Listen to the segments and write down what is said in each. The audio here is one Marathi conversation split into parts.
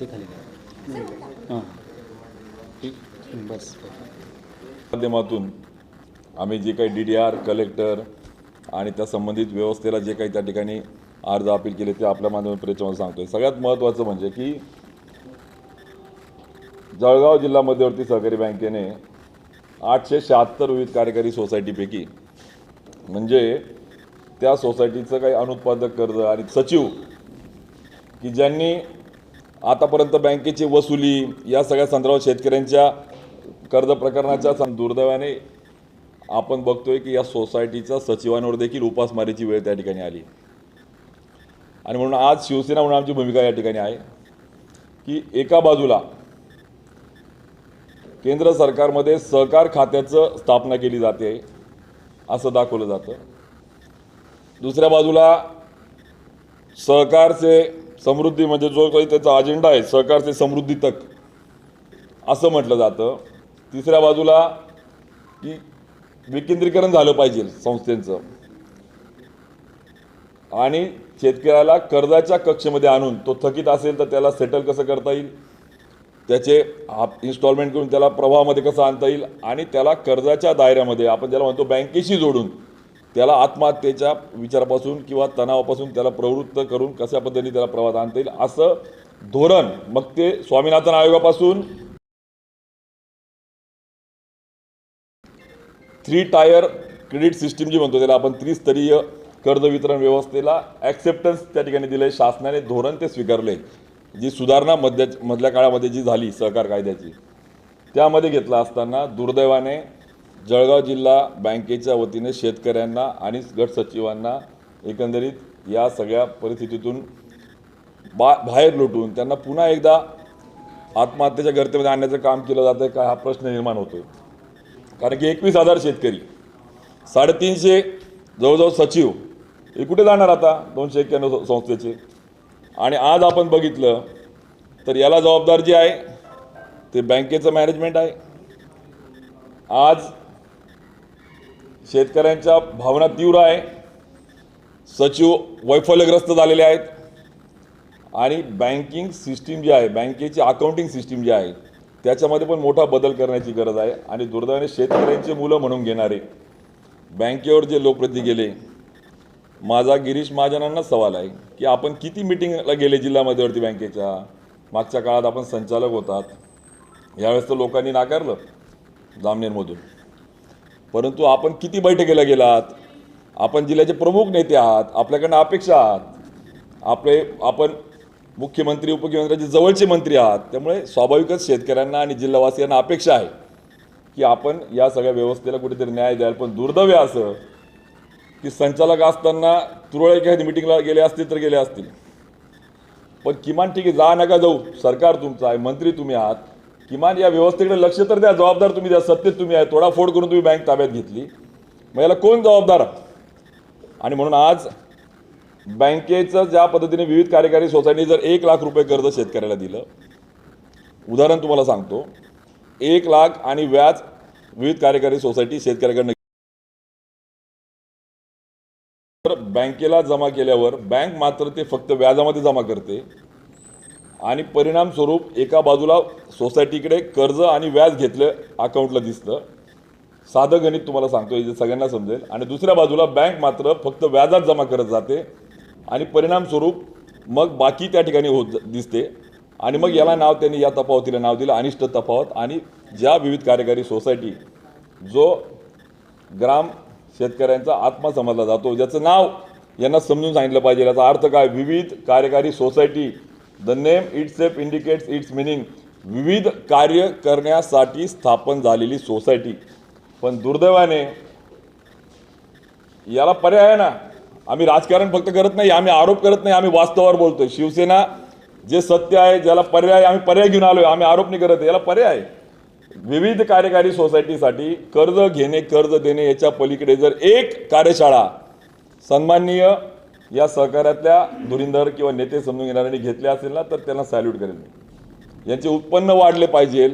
ते खाली. हां. ठीक बस. माध्यमातून आम्ही जे काही डी डी आर कलेक्टर आणि त्या संबंधित व्यवस्थेला जे काही त्या ठिकाणी अर्ज अपील केले ते आपल्या माध्यमातून परिचयामध्ये सांगतोय. सगळ्यात महत्त्वाचं म्हणजे की जळगाव जिल्हा मध्यवर्ती सहकारी बँकेने आठशे शहात्तर विविध कार्यकारी सोसायटीपैकी म्हणजे त्या सोसायटीचं काही अनुत्पादक कर्ज आणि सचिव की ज्यांनी आतापर्यंत बँकेची वसुली या सगळ्या संदर्भात शेतकऱ्यांच्या कर्ज प्रकरणाच्या दुर्दैवाने आपण बघतोय की या सोसायटीच्या सचिवांवर देखील उपासमारीची वेळ त्या ठिकाणी आली. आणि म्हणून आज शिवसेना म्हणून आमची भूमिका या ठिकाणी आहे की एका बाजूला केंद्र सरकारमध्ये सहकार खात्याचं स्थापना केली जाते असं दाखवलं जातं. दुसऱ्या बाजूला सहकारचे समृद्धी म्हणजे जो काही त्याचा अजेंडा आहे सहकारचे समृद्धी तक. असं म्हटलं जातं. तिसऱ्या बाजूला की विकेंद्रीकरण झालं पाहिजे संस्थेचं. आणि शेतकऱ्याला कर्जाच्या कक्षेमध्ये आणून तो थकीत असेल तर त्याला सेटल कसं करता येईल? त्याचे इन्स्टॉलमेंट करून त्याला प्रवाहामध्ये कसं आणता येईल? आणि त्याला कर्जाच्या दायऱ्यामध्ये आपण ज्याला म्हणतो बँकेशी जोडून त्याला आत्महत्येच्या विचारापासून किंवा तणावापासून त्याला प्रवृत्त करून कशा पद्धतीने त्याला प्रवास आणता येईल असं धोरण मग ते स्वामीनाथन आयोगापासून थ्री टायर क्रेडिट सिस्टीम जी म्हणतो त्याला आपण त्रिस्तरीय कर्ज वितरण व्यवस्थेला ॲक्सेप्टन्स त्या ठिकाणी दिले शासनाने धोरण ते स्वीकारले जी सुधारणा मध्य मधल्या काळामध्ये जी झाली सहकार कायद्याची त्यामध्ये घेतला असताना दुर्दैवाने जळगाव जिल्हा बँकेच्या वतीने शेतकऱ्यांना आणि गट सचिवांना एकंदरीत या सगळ्या परिस्थितीतून बा बाहेर लोटून त्यांना पुन्हा एकदा आत्महत्येच्या गर्तेमध्ये आणण्याचं काम केलं जातं का हा प्रश्न निर्माण होतो कारण की एकवीस हजार शेतकरी साडेतीनशे जवळजवळ सचिव हे कुठे जाणार आता? दोनशे एक्क्याण्णव संस्थेचे. आणि आज आपण बघितलं तर याला जबाबदार जे आहे ते बँकेचं मॅनेजमेंट आहे. आज शेतकऱ्यांच्या भावना तीव्र आहे. सचिव वैफल्यग्रस्त झालेले आहेत. आणि बँकिंग सिस्टीम जी आहे बँकेची अकाउंटिंग सिस्टीम जी आहे त्याच्यामध्ये पण मोठा बदल करण्याची गरज आहे. आणि दुर्दैवाने शेतकऱ्यांचे मुलं म्हणून घेणारे बँकेवर जे लोकप्रती गेले माझा गिरीश महाजनांना सवाल आहे की आपण किती मिटिंगला गेले जिल्हा मध्यवर्ती बँकेच्या? मागच्या काळात आपण संचालक होतात. यावेळेस तर लोकांनी नाकारलं जामनेरमधून. परंतु आपण किती बैठकीला गेलात? आपण जिल्ह्याचे प्रमुख नेते आहात आपल्याकडनं अपेक्षा आहात. आपले आपण मुख्यमंत्री उपमुख्यमंत्र्यांचे जवळचे मंत्री आहात. त्यामुळे स्वाभाविकच शेतकऱ्यांना आणि जिल्हावासियांना अपेक्षा आहे की आपण या सगळ्या व्यवस्थेला कुठेतरी न्याय द्याल. पण दुर्दैव असं की संचालक असताना तुरळ एखाद्या मिटिंगला गेले असतील तर गेले असतील. पण किमान ठीक आहे जा नका जाऊ. सरकार तुमचं आहे मंत्री तुम्ही आहात. किमान या व्यवस्थेकडे लक्ष तर द्या. जबाबदार तुम्ही द्या. सत्तेत तुम्ही आहे. तोडाफोड करून तुम्ही बँक ताब्यात घेतली. मग याला कोण जबाबदार? आणि म्हणून आज बँकेचं ज्या पद्धतीने विविध कार्यकारी सोसायटी जर एक लाख रुपये कर्ज शेतकऱ्याला दिलं उदाहरण तुम्हाला सांगतो. एक लाख आणि व्याज विविध कार्यकारी सोसायटी शेतकऱ्याकडनं तर बँकेला जमा केल्यावर बँक मात्र ते फक्त व्याजामध्ये जमा करते. आणि परिणामस्वरूप एका बाजूला सोसायटीकडे कर्ज आणि व्याज घेतलं अकाउंटला दिसतं साधं गणित तुम्हाला सांगतो जे सगळ्यांना समजेल. आणि दुसऱ्या बाजूला बँक मात्र फक्त व्याजात जमा करत जाते. आणि परिणामस्वरूप मग बाकी त्या ठिकाणी होत दिसते. आणि मग याला नाव त्यांनी या तफावतीला नाव दिलं अनिष्ट तफावत. आणि ज्या विविध कार्यकारी सोसायटी जो ग्राम शेतकऱ्यांचा आत्मा समजला जातो ज्याचं नाव यांना समजून सांगितलं पाहिजे याचा अर्थ काय? विविध कार्यकारी society the name its self indicates its meaning विविध कार्य करण्यासाठी स्थापन झालेली सोसायटी पण दुर्दैवाने याला पर्याय आहे ना. आम्ही राजकारण फक्त करत नाही आम्ही आरोप करत नाही आम्ही वास्तवावर बोलतोय. शिवसेना जे सत्य आहे ज्याला पर्याय आम्ही पर्याय घेऊन आलोय आम्ही आरोप नाही करत याला पर्याय आहे. विविध कार्यकारी सोसायटीसाठी कर्ज घेणे कर्ज देणे याच्या पलीकडे जर एक कार्यशाळा सन्माननीय या सहकार्यातल्या धुरींधर किंवा नेते समजून घेणाऱ्यांनी घेतले असेल ना तर त्यांना सॅल्यूट करेल मी. यांचे उत्पन्न वाढले पाहिजे.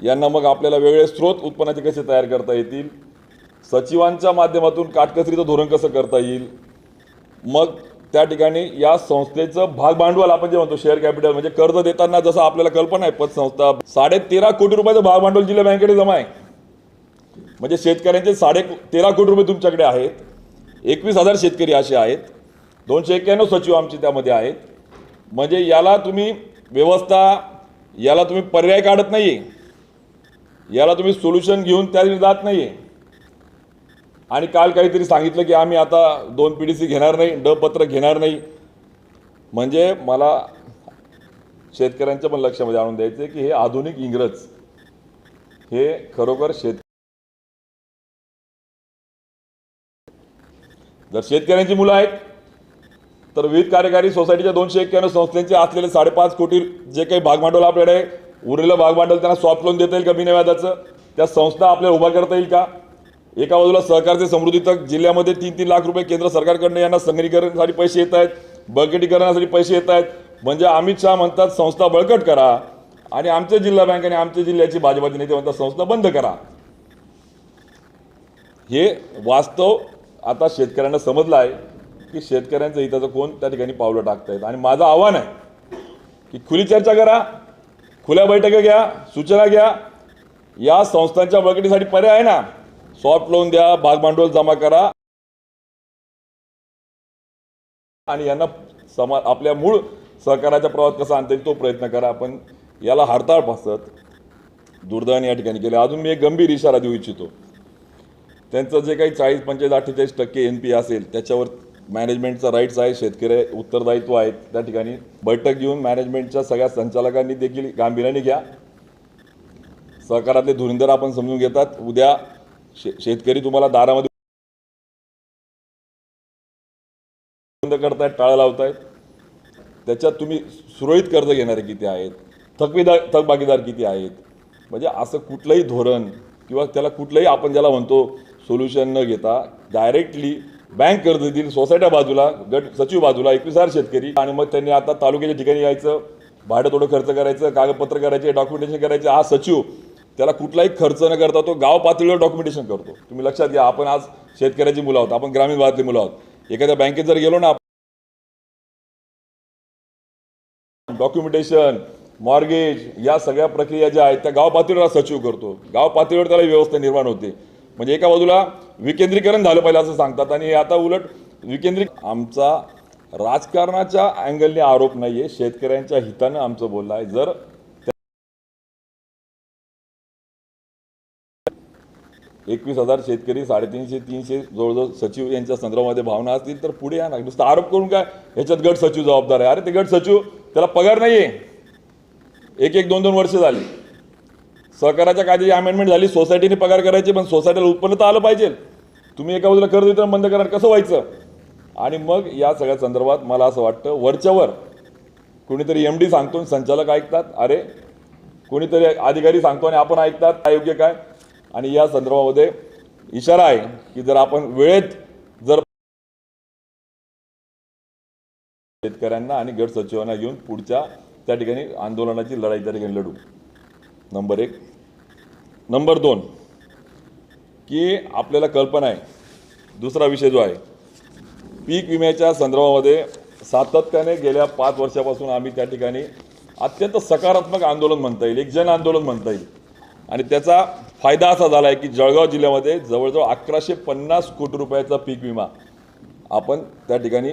यांना मग आपल्याला वेगळे स्रोत उत्पन्नाचे कसे तयार करता येतील? सचिवांच्या माध्यमातून काटकसरीचं धोरण कसं करता येईल? मग त्या ठिकाणी या संस्थेचं भाग भांडवल आपण जे म्हणतो शेअर कॅपिटल म्हणजे कर्ज देताना जसं आपल्याला कल्पना आहे पतसंस्था साडे तेरा कोटी रुपयाचं भाग भांडवल जिल्हा बँकेकडे जमा आहे. म्हणजे शेतकऱ्यांचे साडे तेरा कोटी रुपये तुमच्याकडे आहेत. एकवीस हजार शेतकरी असे आहेत. दोनशे एक्क्याण्णव सचिव आमचे त्यामध्ये आहेत. म्हणजे याला तुम्ही व्यवस्था याला तुम्ही पर्याय काढत नाही याला तुम्ही सोल्युशन घेऊन त्या जात नाही आणि काल काहीतरी सांगितलं की आम्ही आता दोन पी डी सी घेणार नाही ड पत्र घेणार नाही. म्हणजे मला शेतकऱ्यांच्या पण लक्षामध्ये आणून द्यायचं आहे की हे आधुनिक इंग्रज. हे खरोखर शेत जर शेतकऱ्यांची मुलं आहेत तर विविध कार्यकारी सोसायटीच्या दोनशे एक्क्याण्णव संस्थेचे असलेले साडेपाच कोटी जे काही भागभांडवल आपल्याकडे आहे, उरलेलं भागभांडवल त्यांना सॉफ्ट लोन देता येईल का बिना व्याजाचं? त्या संस्था आपल्याला उभा करता येईल का? एका बाजूला सहकारचे समृद्धी तक जिल्ह्यामध्ये तीन तीन लाख रुपये केंद्र सरकारकडनं यांना संगणीकरणासाठी पैसे येत आहेत बळकटीकरणासाठी पैसे येत आहेत. म्हणजे अमित शहा म्हणतात संस्था बळकट करा आणि आमच्या जिल्हा बँक आणि आमच्या जिल्ह्याची भाजपाचे नेते म्हणतात संस्था बंद करा. हे वास्तव आता शेतकऱ्यांना समजलं आहे. की शेतकऱ्यांचं हिताचं कोण त्या ठिकाणी पावलं टाकतायत. आणि माझं आव्हान आहे की खुली चर्चा करा खुल्या बैठका घ्या सूचना घ्या. या संस्थांच्या बळकटीसाठी पर्याय आहे ना? सॉफ्ट लोन द्या भागभांडवल जमा करा. आणि यांना समा आपल्या मूळ सहकाराच्या प्रवाहात कसा आणता येईल तो प्रयत्न करा. आपण याला हरताळ फासत दुर्दैवाने या ठिकाणी केले अजून मी एक गंभीर इशारा देऊ इच्छितो. त्यांचं जे काही चाळीस पंचेचाळीस अठ्ठेचाळीस टक्के एन पी असेल त्याच्यावर मॅनेजमेंटचा राईट्स आहे शेतकरी उत्तरदायित्व आहेत. त्या ठिकाणी बैठक घेऊन मॅनेजमेंटच्या सगळ्या संचालकांनी देखील गांभीर्याने घ्या. सहकारातले धुरिंदर आपण समजून घेतात. उद्या शे शेतकरी तुम्हाला दारामध्ये बंद करतायत टाळं लावतायत. त्याच्यात तुम्ही सुरळीत कर्ज घेणारे किती आहेत? थकवीदार थकबाकीदार किती आहेत? म्हणजे असं कुठलंही धोरण किंवा त्याला कुठलंही आपण ज्याला म्हणतो सोल्युशन न घेता डायरेक्टली बँक कर्ज देतील सोसायट्या बाजूला गट सचिव बाजूला एकवीस हजार शेतकरी. आणि मग त्यांनी आता तालुक्याच्या ठिकाणी यायचं भाडं थोडं खर्च करायचं कागदपत्र करायचे डॉक्युमेंटेशन करायचे. हा सचिव त्याला कुठलाही खर्च न करता तो गाव पातळीवर डॉक्युमेंटेशन करतो. तुम्ही लक्षात घ्या आपण आज शेतकऱ्याची मुलं आहोत आपण ग्रामीण भागातली मुलं आहोत. एखाद्या बँकेत जर गेलो ना डॉक्युमेंटेशन मॉर्गेज या सगळ्या प्रक्रिया ज्या आहेत त्या गाव पातळीवर सचिव करतो. गाव पातळीवर त्याला व्यवस्था निर्माण होते. म्हणजे एका बाजूला विकेंद्रीकरण झालं पाहिजे असं सांगतात. आणि आता उलट विकेंद्री आमचा राजकारणाच्या अँगलने आरोप नाही आहे शेतकऱ्यांच्या हितानं आमचं बोलणं आहे. जर एकवीस हजार शेतकरी साडेतीनशे तीनशे जवळजवळ सचिव यांच्या संदर्भामध्ये भावना असतील तर पुढे या ना. नुसतं आरोप करून काय? ह्याच्यात गट सचिव जबाबदार आहे. अरे ते गट सचिव त्याला पगार नाही आहे एक एक दोन दोन वर्ष झाली. सहकाराच्या कायद्याची अमेंडमेंट झाली. सोसायटीने पगार करायची पण सोसायटीला उत्पन्न तर आलं पाहिजे. तुम्ही एका बाजूला कर्ज वितरण बंद करणार. कसं व्हायचं? आणि मग या सगळ्या संदर्भात मला असं वाटतं वरच्यावर कोणीतरी एम डी सांगतो संचालक ऐकतात. अरे कोणीतरी अधिकारी सांगतो आणि आपण ऐकतात काय योग्य काय? आणि या संदर्भामध्ये इशारा आहे की जर आपण वेळेत जर शेतकऱ्यांना आणि गट सचिवांना घेऊन पुढच्या त्या ठिकाणी आंदोलनाची लढाई त्या ठिकाणी लढू. नंबर एक. नंबर दोन. की आपल्याला कल्पना आहे. दुसरा विषय जो आहे पीक विम्याच्या संदर्भामध्ये सातत्याने गेल्या पाच वर्षापासून आम्ही त्या ठिकाणी अत्यंत सकारात्मक आंदोलन म्हणता येईल एक जन आंदोलन म्हणता येईल. आणि त्याचा फायदा असा झाला आहे की जळगाव जिल्ह्यामध्ये जवळजवळ अकराशे पन्नास कोटी रुपयाचा पीक विमा आपण त्या ठिकाणी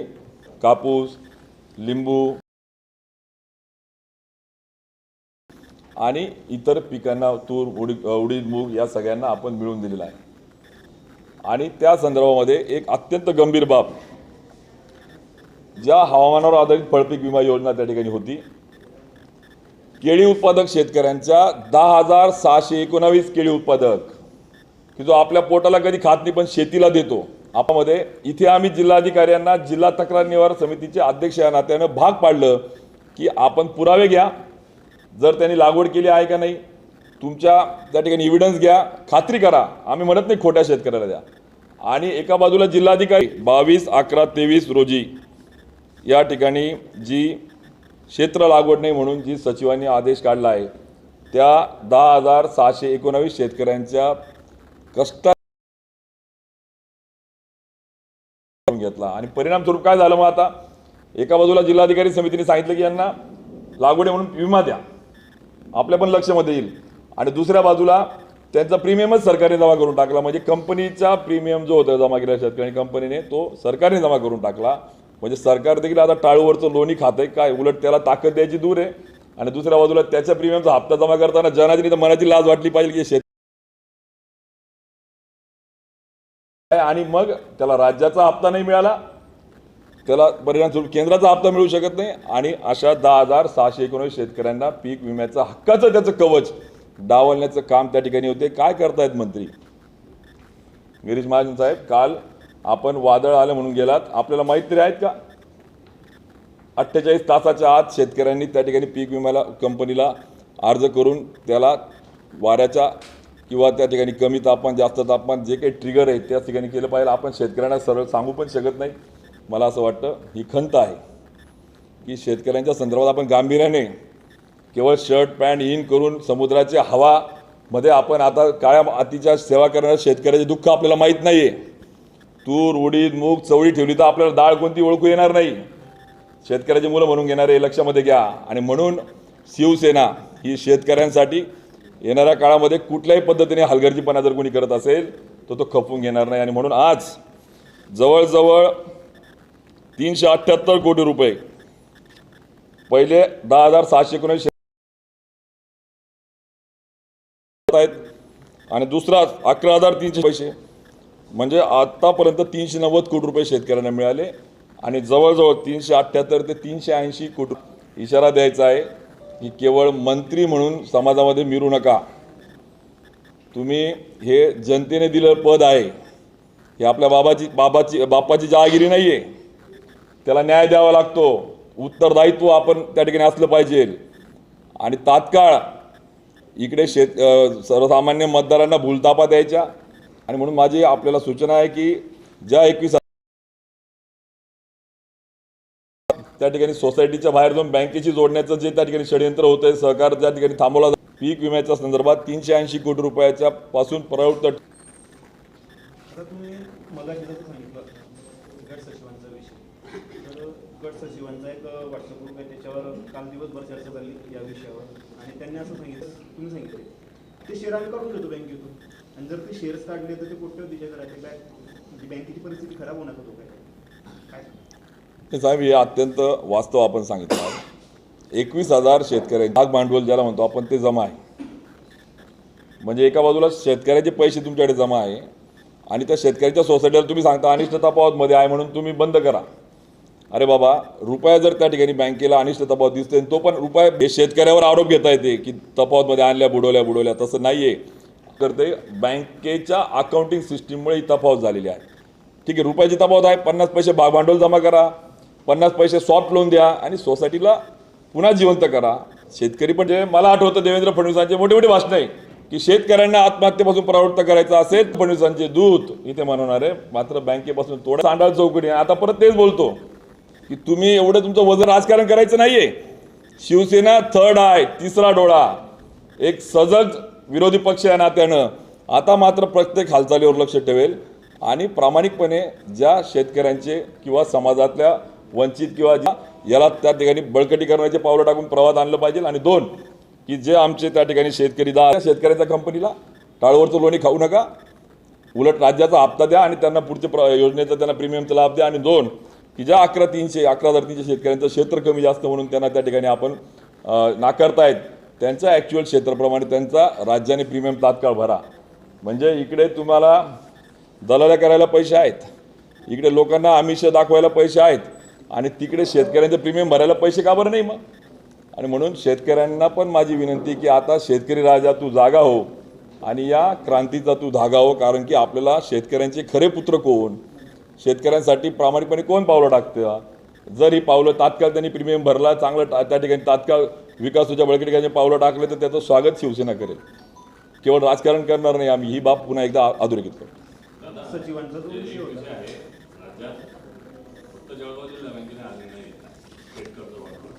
कापूस लिंबू आणि इतर पिकांना तूर उडीद उडीद मूग या सगळ्यांना आपण मिळवून दिलेला आहे. आणि त्या संदर्भामध्ये एक अत्यंत गंभीर बाब ज्या हवामानावर आधारित फळपीक विमा योजना त्या ठिकाणी होती. केळी उत्पादक शेतकऱ्यांच्या दहा हजार सहाशे एकोणावीस केळी उत्पादक की जो आपल्या पोटाला कधी खात नाही पण शेतीला देतो. आपामध्ये इथे आम्ही जिल्हाधिकाऱ्यांना जिल्हा तक्रार निवारण समितीचे अध्यक्ष या नात्यानं भाग पाडलं की आपण पुरावे घ्या. जर त्यांनी लागवड केली आहे का नाही तुमच्या त्या ठिकाणी इव्हिडन्स घ्या खात्री करा. आम्ही म्हणत नाही खोट्या शेतकऱ्याला द्या. आणि एका बाजूला जिल्हाधिकारी बावीस अकरा तेवीस रोजी या ठिकाणी जी क्षेत्र लागवड नाही म्हणून जी सचिवांनी आदेश काढला आहे त्या दहा हजार सहाशे एकोणावीस शेतकऱ्यांच्या कष्टा घेतला. आणि परिणाम स्वरूप काय झालं मग आता? एका बाजूला जिल्हाधिकारी समितीने सांगितलं की यांना लागवड आहे म्हणून विमा द्या. आपल्या पण लक्षामध्ये येईल. आणि दुसऱ्या बाजूला त्यांचा प्रीमियमच सरकारने जमा करून टाकला. म्हणजे कंपनीचा प्रीमियम जो होता जमा केला शेतकरी कंपनीने तो सरकारने जमा करून टाकला. म्हणजे सरकार देखील आता टाळूवरचं लोणी खात आहे. काय उलट त्याला ताकद द्यायची दूर आहे. आणि दुसऱ्या बाजूला त्याच्या प्रीमियमचा हप्ता जमा करताना जनाची तर मनाची लाज वाटली पाहिजे की शेत आणि मग त्याला राज्याचा हप्ता नाही मिळाला. त्याला परिणाम स्वरूप केंद्राचा हप्ता मिळू शकत नाही. आणि अशा दहा हजार सहाशे एकोणीस शेतकऱ्यांना पीक विम्याचा हक्काचं त्याचं कवच डावलण्याचं काम त्या ठिकाणी होते. काय करतायत मंत्री? गिरीश महाजन साहेब काल आपण वादळ आलं म्हणून गेलात. आपल्याला माहीत तरी आहेत का? अठ्ठेचाळीस तासाच्या आत शेतकऱ्यांनी त्या ठिकाणी पीक विम्याला कंपनीला अर्ज करून त्याला वाऱ्याच्या किंवा त्या ठिकाणी कमी तापमान जास्त तापमान जे काही ट्रिगर आहे त्या ठिकाणी केलं पाहिजे. आपण शेतकऱ्यांना सरळ सांगू पण शकत नाही. मला असं वाटतं ही खंत आहे की शेतकऱ्यांच्या संदर्भात आपण गांभीर्याने केवळ शर्ट पॅन्ट इन करून समुद्राच्या हवा मध्ये आपण आता काळ्या मातीच्या सेवा करणाऱ्या शेतकऱ्याचे दुःख आपल्याला माहीत नाही आहे तूर उडीद मूग चवळी ठेवली तर आपल्याला डाळ कोणती ओळखू येणार नाही. शेतकऱ्याची मुलं म्हणून घेणारे लक्षामध्ये घ्या. आणि म्हणून शिवसेना ही शेतकऱ्यांसाठी येणाऱ्या काळामध्ये कुठल्याही पद्धतीने हलगर्जीपणा जर कोणी करत असेल तर तो खपवून घेणार नाही. आणि म्हणून आज जवळजवळ तीनशे अठ्ठ्याहत्तर कोटी रुपये पहिले दहा हजार सहाशे एकोणीस आहेत. आणि दुसरा अकरा हजार तीनशे पैसे. म्हणजे आतापर्यंत तीनशे नव्वद कोटी रुपये शेतकऱ्यांना मिळाले. आणि जवळजवळ तीनशे अठ्ठ्याहत्तर ते तीनशे ऐंशी कोटी इशारा द्यायचा आहे की केवळ मंत्री म्हणून समाजामध्ये मिरू नका. तुम्ही हे जनतेने दिलं पद आहे. हे आपल्या बाबाची बाबाची बापाची जहागिरी नाही आहे त्याला न्याय द्यावा लागतो. उत्तरदायित्व आपण त्या ठिकाणी असलं पाहिजे. आणि तात्काळ इकडे शेत सर्वसामान्य मतदारांना भूलतापा द्यायच्या. आणि म्हणून माझी आपल्याला सूचना आहे की ज्या एकवीस त्या ठिकाणी सोसायटीच्या बाहेर जाऊन बँकेशी जोडण्याचं जे त्या ठिकाणी षडयंत्र आहे सहकार त्या ठिकाणी थांबवला पीक विम्याच्या संदर्भात तीनशे ऐंशी कोटी रुपयाच्या पासून प्रवृत्त गट सचिवांचा एक व्हॉट्सअप ग्रुप आहे. त्याच्यावर काल दिवसभर चर्चा झाली या विषयावर. आणि त्यांनी असं सांगितलं तुम्ही सांगितले. ते शेअर आम्ही काढून घेतो बँकेतून. आणि जर ते शेअर्स काढले तर ते कोट्यवधीच्या घराचे बँक म्हणजे बँकेची परिस्थिती खराब होणार होतो काय? काय? हे साहेब हे अत्यंत वास्तव आपण सांगितलं आहे. एकवीस हजार शेतकरी भाग भांडवल ज्याला म्हणतो आपण ते जमा आहे. म्हणजे एका बाजूला शेतकऱ्याचे पैसे तुमच्याकडे जमा आहे आणि त्या शेतकऱ्याच्या सोसायटीला तुम्ही सांगता अनिष्ट तपावतमध्ये आहे म्हणून तुम्ही बंद करा. अरे बाबा रुपया जर त्या ठिकाणी बँकेला अनिष्ट तफावत दिसते आणि तो पण रुपया शेतकऱ्यावर आरोप घेता येते की तपावतमध्ये आणल्या बुडवल्या बुडवल्या. तसं नाही आहे ते बँकेच्या अकाउंटिंग सिस्टीममुळे ही तफावत झालेली आहे. ठीक आहे रुपयाची तफावत आहे पन्नास पैसे भागभांडवल जमा करा पन्नास पैसे सॉफ्ट लोन द्या आणि सोसायटीला पुन्हा जिवंत करा. शेतकरी पण जे मला आठवतं देवेंद्र फडणवीसांचे मोठे मोठे भाषण आहे की शेतकऱ्यांना आत्महत्येपासून प्रवृत्त करायचं असेल फडणवीसांचे दूत इथे म्हणणार आहे मात्र बँकेपासून थोडा सांडाल चौकडी आता परत तेच बोलतो. की तुम्ही एवढं तुमचं वजन राजकारण करायचं नाहीये. शिवसेना थर्ड आहे तिसरा डोळा. एक सजग विरोधी पक्ष या नात्यानं. आता मात्र प्रत्येक हालचालीवर लक्ष ठेवेल. आणि प्रामाणिकपणे ज्या शेतकऱ्यांचे किंवा समाजातल्या वंचित किंवा ज्या याला त्या ठिकाणी बळकटी करण्याचे पावलं टाकून प्रवाद आणलं पाहिजे. आणि दोन की जे आमचे त्या ठिकाणी शेतकरी दा शेतकऱ्यांच्या कंपनीला टाळवरचं लोणी खाऊ नका. उलट राज्याचा हप्ता द्या आणि त्यांना पुढच्या प्र योजनेचा त्यांना प्रीमियमचा लाभ द्या. आणि दोन की ज्या अकरा तीनशे अकरा हजार तीनशे शेतकऱ्यांचं क्षेत्र कमी जास्त म्हणून त्यांना त्या ठिकाणी आपण नाकारतायत त्यांचं ॲक्च्युअल क्षेत्राप्रमाणे त्यांचा राज्याने प्रीमियम तात्काळ भरा. म्हणजे इकडे तुम्हाला दलाल्या करायला पैसे आहेत इकडे लोकांना आमिष दाखवायला पैसे आहेत आणि तिकडे शेतकऱ्यांचे प्रीमियम भरायला पैसे का बरं नाही मग? आणि म्हणून शेतकऱ्यांना पण माझी विनंती की आता शेतकरी राजा तू जागा हो आणि या क्रांतीचा तू धागा हो कारण की आपल्याला शेतकऱ्यांचे खरे पुत्र कोण? शेतकऱ्यांसाठी प्रामाणिकपणे कोण पावलं टाकतं? जर ही पावलं तात्काळ त्यांनी प्रीमियम भरला चांगलं टा- त्या ठिकाणी तात्काळ विकासाच्या बळकटीकाने पावलं टाकले तर त्याचं स्वागत शिवसेना करेल. केवळ राजकारण करणार नाही आम्ही ही बाब पुन्हा एकदा अधोरेखित करतो. सचिवांचा जो विषय होता राज्यात फक्त जळगाव जिल्हा बँकेने आले नाही शेतकऱ्याचं वाटलं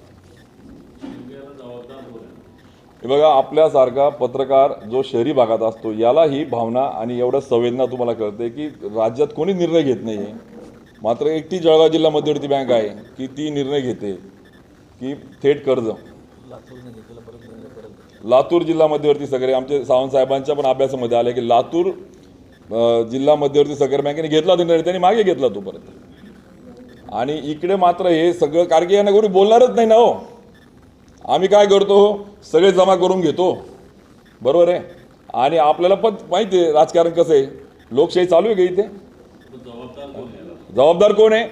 शेतकरी आता जबाबदार कोण आहे हे बघा आपल्यासारखा पत्रकार जो शहरी भागात असतो याला ही भावना आणि एवढ्या संवेदना तुम्हाला कळते की राज्यात कोणी निर्णय घेत नाही आहे मात्र एकटी जळगाव जिल्हा मध्यवर्ती बँक आहे की ती निर्णय घेते की थेट कर्ज. लातूर जिल्हा मध्यवर्ती सहकारी आमचे सावंतसाहेबांच्या पण अभ्यासामध्ये आले की लातूर जिल्हा मध्यवर्ती सहकारी बँकेने घेतला निर्णय त्यांनी मागे घेतला तो परत आणि इकडे मात्र हे सगळं कारण की यांना कोणी बोलणारच नाही ना हो. आम्ही काय करतो? सगळे जमा करून घेतो. बरोबर आहे? आणि आपल्याला पण माहिती आहे राजकारण कसं आहे? लोकशाही चालू आहे का इथे? जबाबदार कोण आहे?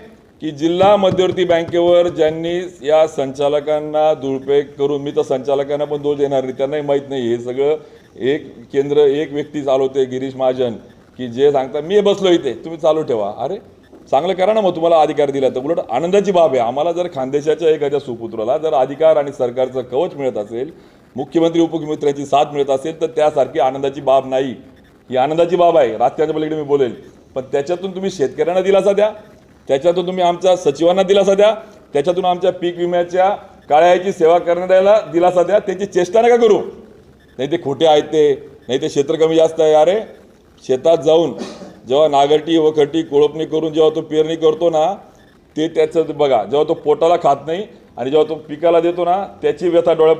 की जिल्हा मध्यवर्ती बँकेवर ज्यांनी या संचालकांना दुरुपयोग करून मी तर संचालकांना पण दोष देणार नाही त्यांनाही माहीत नाही. हे सगळं एक केंद्र एक व्यक्ती चालवते गिरीश महाजन की जे सांगता मी बसलो इथे तुम्ही चालू ठेवा. अरे चांगलं करा ना मग तुम्हाला अधिकार दिला तर. उलट आनंदाची बाब आहे. आम्हाला जर खानदेशाच्या एखाद्या सुपुत्राला जर अधिकार आणि सरकारचं कवच मिळत असेल मुख्यमंत्री उपमुख्यमंत्र्यांची साथ मिळत असेल तर त्यासारखी आनंदाची बाब नाही. ही आनंदाची बाब आहे. राजकारणाच्या पलीकडे मी बोलेल. पण त्याच्यातून तुम्ही शेतकऱ्यांना दिलासा द्या. त्याच्यातून तुम्ही आमच्या सचिवांना दिलासा द्या. त्याच्यातून आमच्या पीक विम्याच्या काळ्याची सेवा करणाऱ्याला दिलासा द्या. त्यांची चेष्टा नका करू. नाही ते खोटे आहेत ते. नाही ते क्षेत्र कमी जास्त आहे. अरे शेतात जाऊन जेव्हा नागरटी वखटी कोळपणी करून जेव्हा तो पेरणी करतो ना ते त्याचं बघा जेव्हा तो पोटाला खात नाही आणि जेव्हा तो पिकाला देतो ना त्याची व्यथा डोळ्या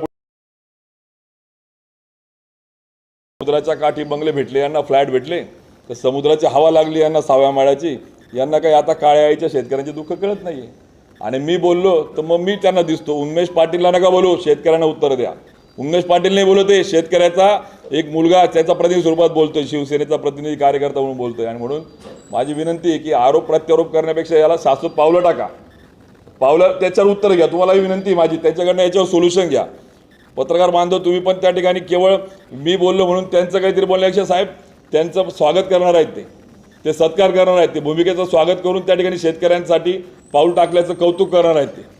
समुद्राच्या काठी बंगले भेटले यांना फ्लॅट भेटले तर समुद्राची हवा लागली यांना साव्या माळ्याची. यांना काही आता काळ्या आईच्या शेतकऱ्यांचे दुःख कळत नाही आणि मी बोललो तर मग मी त्यांना दिसतो. उन्मेष पाटीलला नका बोलू शेतकऱ्यांना उत्तर द्या. उमेश पाटील नाही बोलत आहे शेतकऱ्याचा एक मुलगा त्याचा प्रतिनिधी स्वरूपात बोलतोय शिवसेनेचा प्रतिनिधी कार्यकर्ता म्हणून बोलतोय. आणि म्हणून माझी विनंती आहे की आरोप प्रत्यारोप करण्यापेक्षा याला सासूत पावलं टाका. पावलं त्याच्यावर उत्तर घ्या. तुम्हालाही विनंती माझी. त्याच्याकडनं याच्यावर सोल्युशन घ्या. पत्रकार बांधव तुम्ही पण त्या ठिकाणी केवळ मी बोललो म्हणून त्यांचं काहीतरी बोलण्यापेक्षा साहेब त्यांचं स्वागत करणार आहेत ते. ते सत्कार करणार आहेत ते. भूमिकेचं स्वागत करून त्या ठिकाणी शेतकऱ्यांसाठी पाऊल टाकल्याचं कौतुक करणार आहेत ते.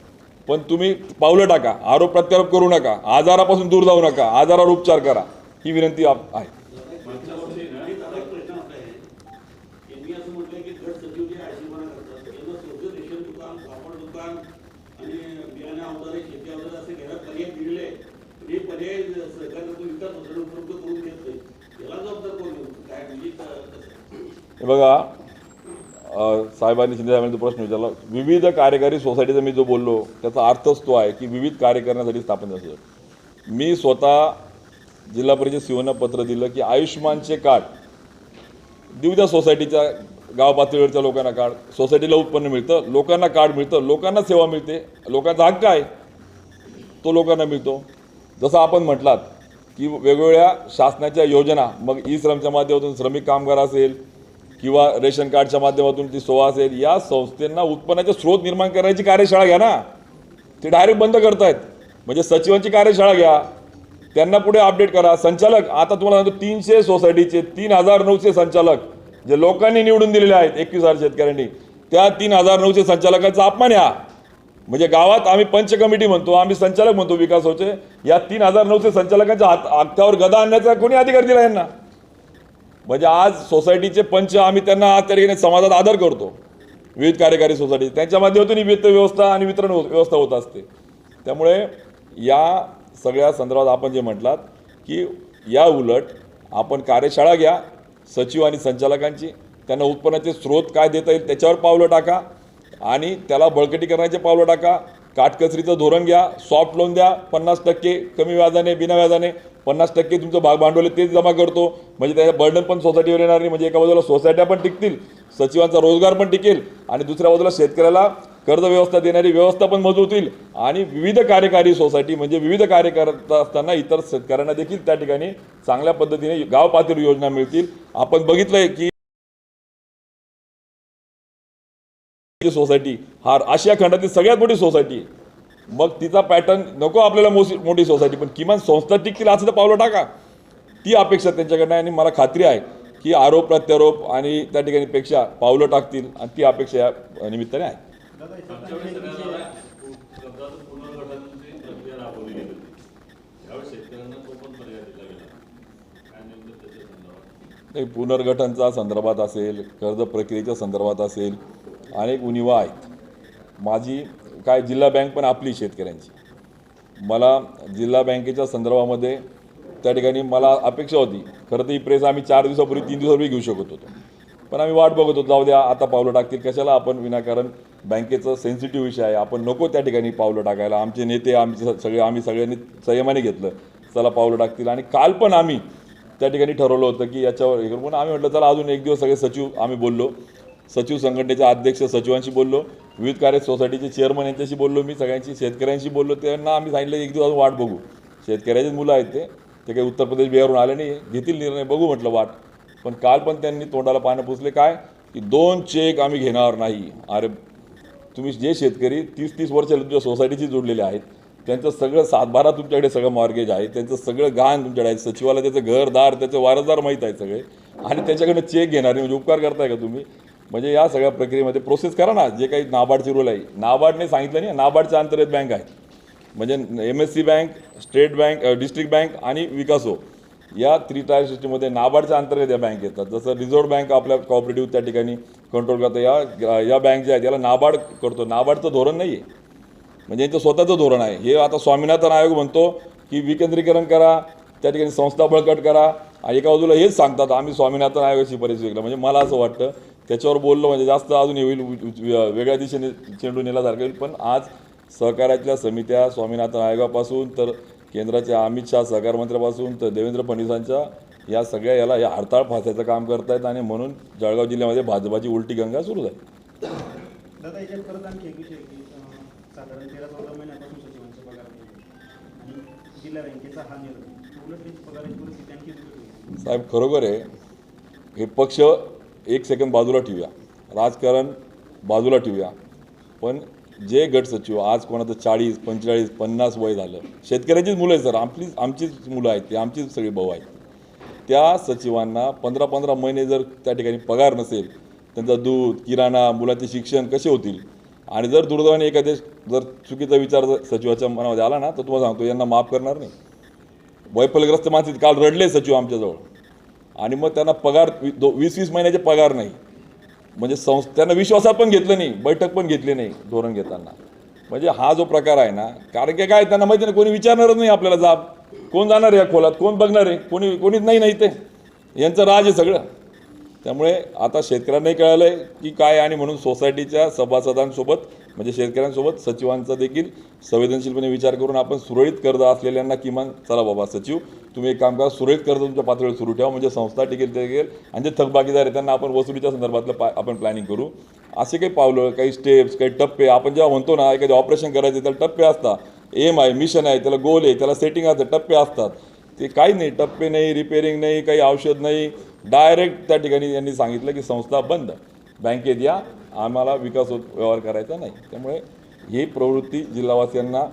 पण तुम्ही पावलं टाका आरोप प्रत्यारोप करू नका आजारापासून दूर जाऊ नका आजारावर उपचार करा ही विनंती आहे. बघा साहेबांनी शिंदे प्रश्न विचारला विविध कार्यकारी सोसायटीचा मी जो बोललो त्याचा अर्थच तो आहे की विविध कार्य करण्यासाठी स्थापन असतं मी स्वतः जिल्हा परिषद शिवना पत्र दिलं की आयुष्यमानचे कार्ड देऊ द्या सोसायटीच्या गाव पातळीवरच्या लोकांना कार्ड सोसायटीला उत्पन्न मिळतं लोकांना कार्ड मिळतं लोकांना सेवा मिळते लोकांचा हक्क आहे तो लोकांना मिळतो. जसं आपण म्हटलात की वेगवेगळ्या शासनाच्या योजना मग ई श्रमच्या माध्यमातून श्रमिक कामगार असेल किंवा रेशन कार्डच्या माध्यमातून ती सोवा असेल या संस्थेंना उत्पन्नाचे स्रोत निर्माण करण्याची कार्यशाळा घ्या ना. ते डायरेक्ट बंद करतायत. म्हणजे सचिवांची कार्यशाळा घ्या. त्यांना पुढे अपडेट करा. संचालक आता तुम्हाला सांगतो तीनशे सोसायटीचे तीन हजार नऊशे संचालक जे लोकांनी निवडून दिलेले आहेत एकवीस हजार शेतकऱ्यांनी त्या तीन हजार नऊशे संचालकांचा अपमान या. म्हणजे गावात आम्ही पंच कमिटी म्हणतो आम्ही संचालक म्हणतो विकास होते या तीन हजार नऊशे संचालकांच्या हात हातावर गदा आणण्याचा कोणी अधिकार दिला यांना? म्हणजे आज सोसायटीचे पंच आम्ही त्यांना आज समाजात आदर करतो. विविध कार्यकारी सोसायटी. त्यांच्या माध्यमातून ही वित्त व्यवस्था आणि वितरण व्यवस्था होत असते. त्यामुळे या सगळ्या संदर्भात आपण जे म्हटलात की या उलट आपण कार्यशाळा घ्या सचिव आणि संचालकांची त्यांना उत्पन्नाचे स्रोत काय देता येईल त्याच्यावर पावलं टाका आणि त्याला बळकटी करण्याचे पावलं टाका. काटकचरीचं धोरण घ्या सॉफ्ट लोन द्या पन्नास टक्के कमी व्याजाने बिना व्याजाने पन्नास टक्के तुमचं भाग भांडवल आहे तेच जमा करतो. म्हणजे त्याचं बर्डन पण सोसायटीवर येणार नाही. म्हणजे एका बाजूला सोसायट्या पण टिकतील सचिवांचा रोजगार पण टिकेल आणि दुसऱ्या बाजूला शेतकऱ्याला कर्ज व्यवस्था देणारी व्यवस्था पण मजबूत होईल आणि विविध कार्यकारी सोसायटी म्हणजे विविध कार्य करत असताना इतर शेतकऱ्यांना देखील त्या ठिकाणी चांगल्या पद्धतीने गाव पातळी योजना मिळतील. आपण बघितलंय की सोसायटी हा आशिया खंडातील सगळ्यात मोठी सोसायटी मग तिचा पॅटर्न नको आपल्याला मोठी मोठी सोसायटी पण किमान संस्था टिकतील असं तर पावलं टाका. ती अपेक्षा त्यांच्याकडनं आहे आणि मला खात्री आहे की आरोप प्रत्यारोप आणि त्या ठिकाणी पेक्षा पावलं टाकतील आणि ती अपेक्षा या निमित्ताने आहे. नाही पुनर्गठनचा संदर्भात असेल कर्ज प्रक्रियेच्या संदर्भात असेल अनेक उणिवा आहेत माझी काय जिल्हा बँक पण आपली शेतकऱ्यांची. मला जिल्हा बँकेच्या संदर्भामध्ये त्या ठिकाणी मला अपेक्षा होती. खरं तर ही प्रेस आम्ही चार दिवसापूर्वी तीन दिवसापूर्वी घेऊ शकत होतो. पण आम्ही वाट बघत होतो जाऊ द्या आता पावलं टाकतील. कशाला आपण विनाकारण बँकेचं सेन्सिटिव्ह विषय आहे. आपण नको त्या ठिकाणी पावलं टाकायला. आमचे नेते आमचे स- सगळे आम्ही सगळ्यांनी संयमाने घेतलं. चला पावलं टाकतील. आणि काल पण आम्ही त्या ठिकाणी ठरवलं होतं की याच्यावर हे करून पण आम्ही म्हटलं चला अजून एक दिवस सगळे सचिव आम्ही बोललो. सचिव संघटनेचे अध्यक्ष सचिवांशी बोललो विविध कार्य सोसायटीचे चेअरमन यांच्याशी बोललो मी सगळ्यांशी शेतकऱ्यांशी बोललो त्यांना आम्ही सांगितलं एक दिवस वाट बघू. शेतकऱ्याचेच मुलं आहेत ते. ते काही उत्तर प्रदेश बिहारहून आले नाही घेतील निर्णय बघू म्हटलं वाट. पण काल पण त्यांनी तोंडाला पानं पुसले काय? की दोन चेक आम्ही घेणार नाही. अरे तुम्ही जे शेतकरी तीस तीस वर्ष तुमच्या सोसायटीशी जोडलेले आहेत त्यांचं सगळं सातबारा तुमच्याकडे सगळं मॉर्गेज आहे त्यांचं सगळं गहाण तुमच्याकडे आहे सचिवाला त्याचं घरदार त्याचे वारसदार माहीत आहे सगळे. आणि त्याच्याकडनं चेक घेणार नाही म्हणजे उपकार करताय का तुम्ही? म्हणजे या सगळ्या प्रक्रियेमध्ये प्रोसेस करा ना. जे काही नाबार्डचे रूल आहे. नाबार्डने सांगितलं नाही नाबार्डच्या अंतर्गत बँक आहे. म्हणजे M S C bank state bank district bank आणि विकासो. या थ्री टायर सिस्टीममध्ये नाबार्डच्या अंतर्गत या बँक येतात. जसं रिझर्व्ह बँक आपल्या कॉपरेटिव्ह त्या ठिकाणी कंट्रोल करतं. या या बँक ज्या आहेत याला नाबार्ड करतो. नाबार्डचं धोरण नाही आहे म्हणजे यांचं स्वतःचं धोरण आहे. हे आता स्वामीनाथन आयोग म्हणतो की विकेंद्रीकरण करा त्या ठिकाणी संस्था बळकट करा. आणि एका बाजूला हेच सांगतात आम्ही स्वामीनाथन आयोगाची परिस्थिती म्हणजे मला असं वाटतं त्याच्यावर बोललं म्हणजे जास्त अजून होईल उ- वेगळ्या दिशेने चेंडू नेल्यासारखं होईल. पण आज सहकार्यातल्या समित्या स्वामीनाथन आयोगापासून तर केंद्राच्या अमित शहा सहकार मंत्र्यापासून तर देवेंद्र फडणवीसांच्या या सगळ्या याला या हडताळ फासायचं काम करतायत आणि म्हणून जळगाव जिल्ह्यामध्ये भाजपाची उलटी गंगा सुरू आहे दादा याच्यात परत आणखी एक विषय आहे की अं, साधारण तेरा चौदा महिन्यापासून सचिवांचा पगार नाही आणि जिल्हा बँकेचा हा निर्णय. उलट त्यांची पगाराची परिस्थिती आणखी बिकट होईल साहेब खरोखर आहे. हे पक्ष एक सेकंद बाजूला ठेवूया. राजकारण बाजूला ठेवूया. पण जे गट सचिव आज कोणाचं चाळीस पंचेचाळीस पन्नास वय झालं शेतकऱ्यांचीच मुलं आहेत सर. आपली आमचीच मुलं आहेत ती आमचीच सगळी भाऊ आहेत. त्या सचिवांना पंधरा पंधरा महिने जर त्या ठिकाणी पगार नसेल त्यांचा दूध किराणा मुलाचे शिक्षण कसे होतील? आणि जर दुर्दैवाने एखाद्या जर चुकीचा विचार जर सचिवाच्या मनामध्ये आला ना तर तुम्हाला सांगतो यांना माफ करणार नाही. वैफल्यग्रस्त माणसे काल रडले सचिव आमच्याजवळ. आणि मग त्यांना पगार दो वीस वीस महिन्याचे पगार नाही. म्हणजे संस त्यांना विश्वासात पण घेतलं नाही बैठक पण घेतली नाही धोरण घेताना. म्हणजे हा जो प्रकार आहे ना कारण की काय त्यांना माहिती नाही कोणी विचारणारच नाही आपल्याला जाब. कोण जाणार आहे या खोलात? कोण बघणार आहे? कोणी कोणीच नाही नाही ते यांचं राज आहे सगळं. त्यामुळे आता शेतकऱ्यांनाही कळालं आहे की काय आणि म्हणून सोसायटीच्या सभासदांसोबत म्हणजे शेतकऱ्यांसोबत सचिवांचा देखील संवेदनशीलपणे विचार करून आपण सुरळीत कर्ज असलेल्यांना किमान चला बाबा सचिव तुम्ही एक काम करा सुरळीत कर्ज तुमच्या पातळीवर सुरू ठेवा म्हणजे संस्था टिकेल ते टिकेल आणि जे थकबाकीदार आहे त्यांना आपण वसुलीच्या संदर्भातलं पा आपण प्लॅनिंग करू. असे काही पावलं काही स्टेप्स काही टप्पे आपण जेव्हा म्हणतो ना एखादे ऑपरेशन करायचे त्याला टप्पे असतात. एम आहे मिशन आहे त्याला गोल आहे त्याला सेटिंग असतं टप्पे असतात. ते काही नाही टप्पे नाही रिपेरिंग नाही काही औषध नाही डायरेक्ट त्या ठिकाणी यांनी सांगितलं की संस्था बंद. बँकेत या आम्हाला विकास होत- व्यवहार करायचा नाही. त्यामुळे ही प्रवृत्ती जिल्हावासियांना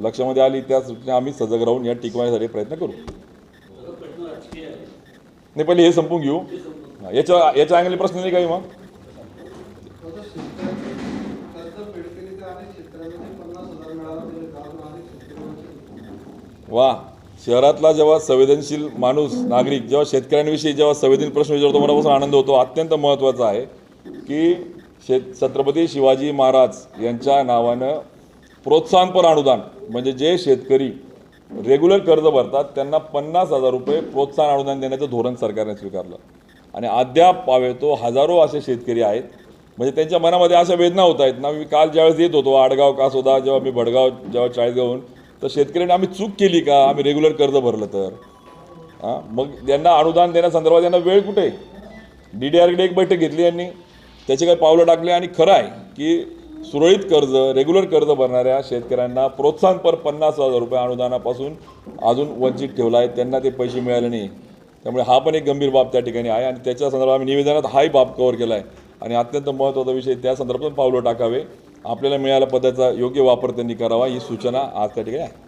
लक्षामध्ये आली त्या सूचना आम्ही सजग राहून या टिकवण्यासाठी प्रयत्न करू. नाही पहिले हे संपून घेऊ. याच्या याच्या अँगली प्रश्न नाही काही मग? वा शहरातला जेव्हा संवेदनशील माणूस नागरिक जेव्हा शेतकऱ्यांविषयी जेव्हा संवेदनशील प्रश्न विचारतो मनापासून आनंद होतो. अत्यंत महत्त्वाचा आहे की शेत छत्रपती शिवाजी महाराज यांच्या नावानं प्रोत्साहनपर अनुदान म्हणजे जे शेतकरी रेग्युलर कर्ज भरतात त्यांना पन्नास हजार रुपये प्रोत्साहन अनुदान देण्याचं धोरण सरकारने स्वीकारलं. आणि अद्याप पावेतो हजारो असे शेतकरी आहेत. म्हणजे त्यांच्या मनामध्ये अशा वेदना होत आहेत. ना मी काल ज्यावेळेस येत होतो आडगाव कासोदा जेव्हा मी भडगाव जेव्हा चाळीसगावहून तर शेतकऱ्यांनी आम्ही चूक केली का? आम्ही रेग्युलर कर्ज भरलं तर. हां? मग यांना अनुदान देण्यासंदर्भात यांना वेळ कुठे? डी डी आरकडे एक बैठक घेतली यांनी. त्याचे काही पावलं टाकले आणि खरं आहे की सुरळीत कर्ज रेग्युलर कर्ज भरणाऱ्या शेतकऱ्यांना प्रोत्साहनपर पन्नास हजार रुपये अनुदानापासून अजून वंचित ठेवला आहे. त्यांना ते पैसे मिळाले नाही. त्यामुळे हा पण एक गंभीर बाब त्या ठिकाणी आहे आणि त्याच्या संदर्भात आम्ही निवेदनात हाही बाब कव्हर केला आहे आणि अत्यंत महत्त्वाचा विषय त्या संदर्भात पण पावलं टाकावे. आपल्याला मिळाल्या पदाचा योग्य वापर त्यांनी करावा ही सूचना आज त्या ठिकाणी आहे.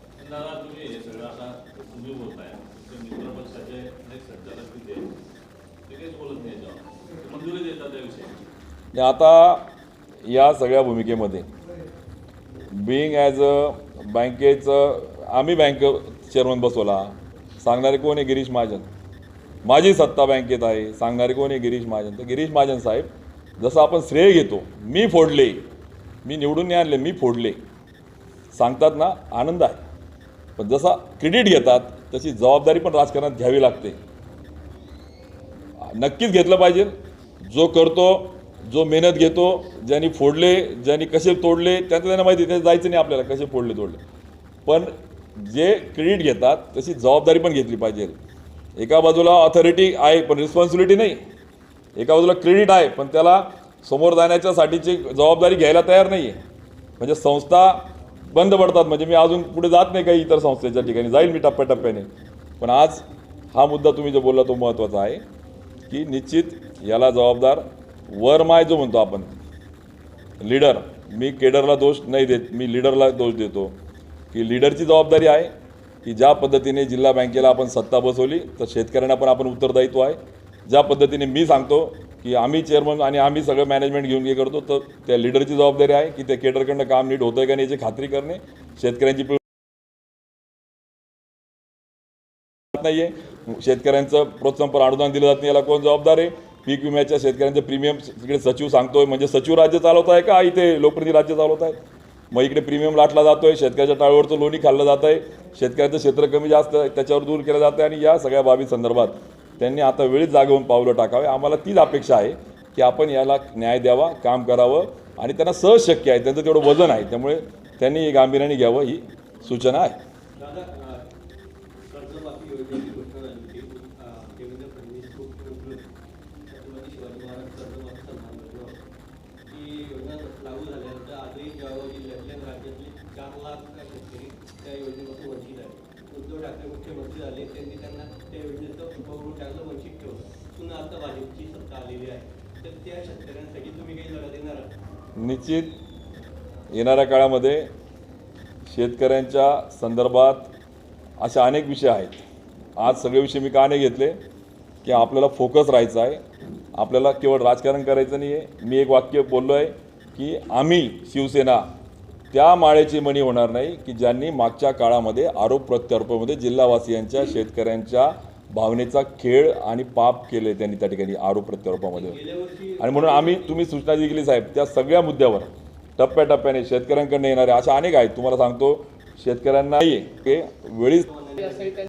आता या सगळ्या भूमिकेमध्ये बिईंग ॲज अ बँकेचं आम्ही बँक चेअरमन बसवला. सांगणारे कोण आहे? गिरीश महाजन. माझी सत्ता बँकेत आहे. सांगणारे कोण आहे? गिरीश महाजन. तर गिरीश महाजन साहेब जसं आपण श्रेय घेतो मी फोडले. मी निवडून नाही आणले मी फोडले. सांगतात ना आनंद आहे. पण जसा क्रेडिट घेतात तशी जबाबदारी पण राजकारणात घ्यावी लागते. नक्कीच घेतलं पाहिजे. जो करतो जो मेहनत घेतो ज्यांनी फोडले ज्यांनी कसे तोडले त्यांचं त्यांना माहिती त्याचं जायचं नाही आपल्याला कसे फोडले तोडले. पण जे क्रेडिट घेतात तशी जबाबदारी पण घेतली पाहिजे. एका बाजूला ऑथॉरिटी आहे पण रिस्पॉन्सिबिलिटी नाही. एका बाजूला क्रेडिट आहे पण त्याला समोर जाण्याच्यासाठीची जबाबदारी घ्यायला तयार नाही आहे म्हणजे संस्था बंद पडतात. म्हणजे मी अजून पुढे जात नाही काही इतर संस्थेच्या ठिकाणी. जाईल मी टप्प्याटप्प्याने. पण आज हा मुद्दा तुम्ही जो बोलला तो महत्त्वाचा आहे की निश्चित याला जबाबदार वरमाय जो म्हणतो आपण लीडर. मी केडरला दोष नाही देत. मी लीडरला दोष देतो. की लीडरची जबाबदारी आहे की ज्या पद्धतीने जिल्हा बँकेला आपण सत्ता बसवली तर शेतकऱ्यांना पण आपण उत्तरदायित्व आहे. ज्या पद्धतीने मी सांगतो की आम्ही चेअरमन आणि आम्ही सगळं मॅनेजमेंट घेऊन हे करतो. तर त्या लिडरची जबाबदारी आहे की त्या केडरकडनं काम नीट होतं का नाही याची खात्री करणे. शेतकऱ्यांची पिळ- नाहीये. शेतकऱ्यांचं प्रोत्साहनपर अनुदान दिलं जात नाही याला कोण जबाबदार आहे? पीक विम्याच्या शेतकऱ्यांचं प्रीमियम इकडे सचिव सांगतोय म्हणजे सचिव राज्य चालवत आहे का इथे लोकप्रतिनिधी राज्य चालवत आहे? मग इकडे प्रीमियम लाटला जातोय शेतकऱ्याच्या टाळीवरचं लोणी खाल्लं जात आहे शेतकऱ्याचं क्षेत्र कमी जास्त त्याच्यावर दूर केलं जातं आहे आणि या सगळ्या बाबी संदर्भात त्यांनी आता वेळीच जागवून पावलं टाकावे. आम्हाला तीच अपेक्षा आहे की आपण याला न्याय द्यावा काम करावं आणि त्यांना सहज शक्य आहे. त्यांचं तेवढं वजन आहे. त्यामुळे त्यांनी गांभीर्याने घ्यावं ही सूचना आहे. लागू झाल्यानंतर आजही जळगाव जिल्ह्यातल्या राज्यातले चार लाख शेतकरी त्या योजनेपासून वंचित आहेत. उद्धव ठाकरे मुख्यमंत्री झाले त्यांनी त्यांना त्या योजनेचं उपभोगून टाकलं वंचित ठेवलं. पुन्हा आता भाजपची सत्ता आलेली आहे. तर त्या शेतकऱ्यांसाठी तुम्ही काही लढा देणार निश्चित. येणाऱ्या काळामध्ये शेतकऱ्यांच्या संदर्भात अशा अनेक विषय आहेत. आज सगळे विषय मी का नाही घेतले? की आपल्याला फोकस राहायचा आहे. आपल्याला केवळ राजकारण करायचं नाही आहे मी एक वाक्य बोललो आहे की आम्ही शिवसेना त्या माळेची मणी होणार नाही की ज्यांनी मागच्या काळामध्ये आरोप प्रत्यारोपामध्ये जिल्हावासियांच्या शेतकऱ्यांच्या भावनेचा खेळ आणि पाप केले त्यांनी त्या ठिकाणी आरोप प्रत्यारोपामध्ये. आणि म्हणून आम्ही तुम्ही सूचना जी केली साहेब त्या सगळ्या मुद्द्यावर टप्प्याटप्प्याने शेतकऱ्यांकडनं येणारे अशा अनेक आहेत. तुम्हाला सांगतो शेतकऱ्यांना ते की वेळीच